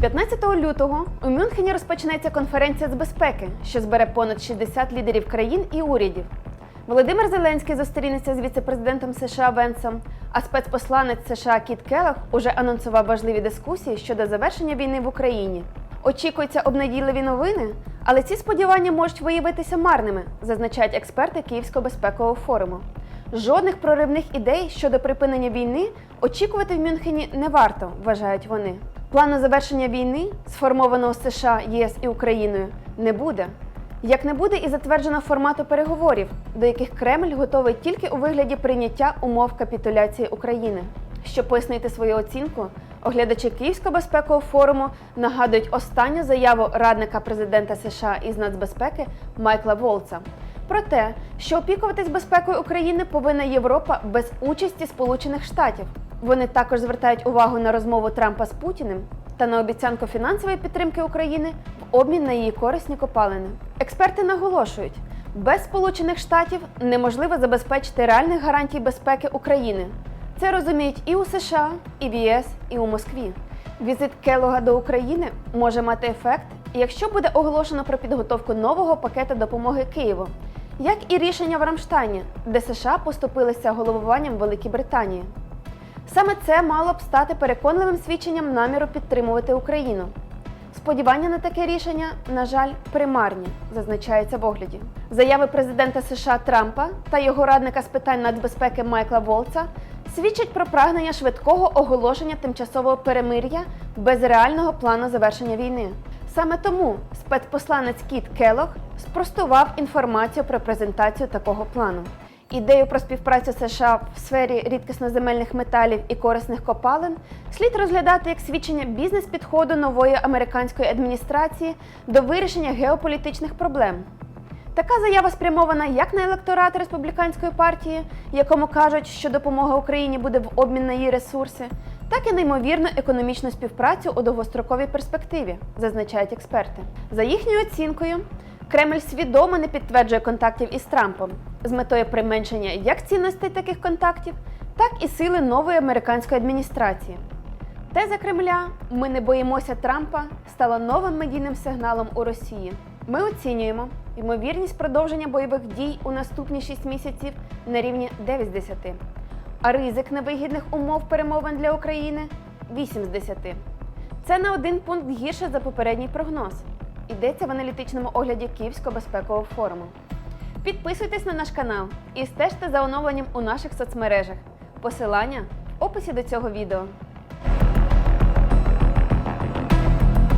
15 лютого у Мюнхені розпочнеться конференція з безпеки, що збере понад 60 лідерів країн і урядів. Володимир Зеленський зустрінеться з віце-президентом США Венсом, а спецпосланець США Кіт Келах уже анонсував важливі дискусії щодо завершення війни в Україні. Очікуються обнадійливі новини, але ці сподівання можуть виявитися марними, зазначають експерти Київського безпекового форуму. Жодних проривних ідей щодо припинення війни очікувати в Мюнхені не варто, вважають вони. Плану завершення війни, сформованого США, ЄС і Україною, не буде. Як не буде і затверджено формату переговорів, до яких Кремль готовий тільки у вигляді прийняття умов капітуляції України. Щоб пояснити свою оцінку, оглядачі Київського безпекового форуму нагадують останню заяву радника президента США із нацбезпеки Майкла Волца про те, що опікуватись безпекою України повинна Європа без участі Сполучених Штатів. Вони також звертають увагу на розмову Трампа з Путіним та на обіцянку фінансової підтримки України в обмін на її корисні копалини. Експерти наголошують, без Сполучених Штатів неможливо забезпечити реальних гарантій безпеки України. Це розуміють і у США, і в ЄС, і у Москві. Візит Келога до України може мати ефект, якщо буде оголошено про підготовку нового пакета допомоги Києву, як і рішення в Рамштайні, де США поступилися головуванням Великій Британії. Саме це мало б стати переконливим свідченням наміру підтримувати Україну. Сподівання на таке рішення, на жаль, примарні, зазначається в огляді. Заяви президента США Трампа та його радника з питань нацбезпеки Майкла Волца свідчать про прагнення швидкого оголошення тимчасового перемир'я без реального плану завершення війни. Саме тому спецпосланець Кіт Келох спростував інформацію про презентацію такого плану. Ідею про співпрацю США в сфері рідкісноземельних металів і корисних копалин слід розглядати як свідчення бізнес-підходу нової американської адміністрації до вирішення геополітичних проблем. Така заява спрямована як на електорат республіканської партії, якому кажуть, що допомога Україні буде в обмін на її ресурси, так і на ймовірну економічну співпрацю у довгостроковій перспективі, зазначають експерти. За їхньою оцінкою, Кремль свідомо не підтверджує контактів із Трампом з метою применшення як цінностей таких контактів, так і сили нової американської адміністрації. Теза Кремля Ми не боїмося Трампа стала новим медійним сигналом у Росії. Ми оцінюємо ймовірність продовження бойових дій у наступні 6 місяців на рівні 9 з 10, а ризик невигідних умов перемовин для України 8 з 10. Це на один пункт гірше за попередній прогноз. Йдеться в аналітичному огляді Київського безпекового форуму. Підписуйтесь на наш канал і стежте за оновленням у наших соцмережах. Посилання в описі до цього відео.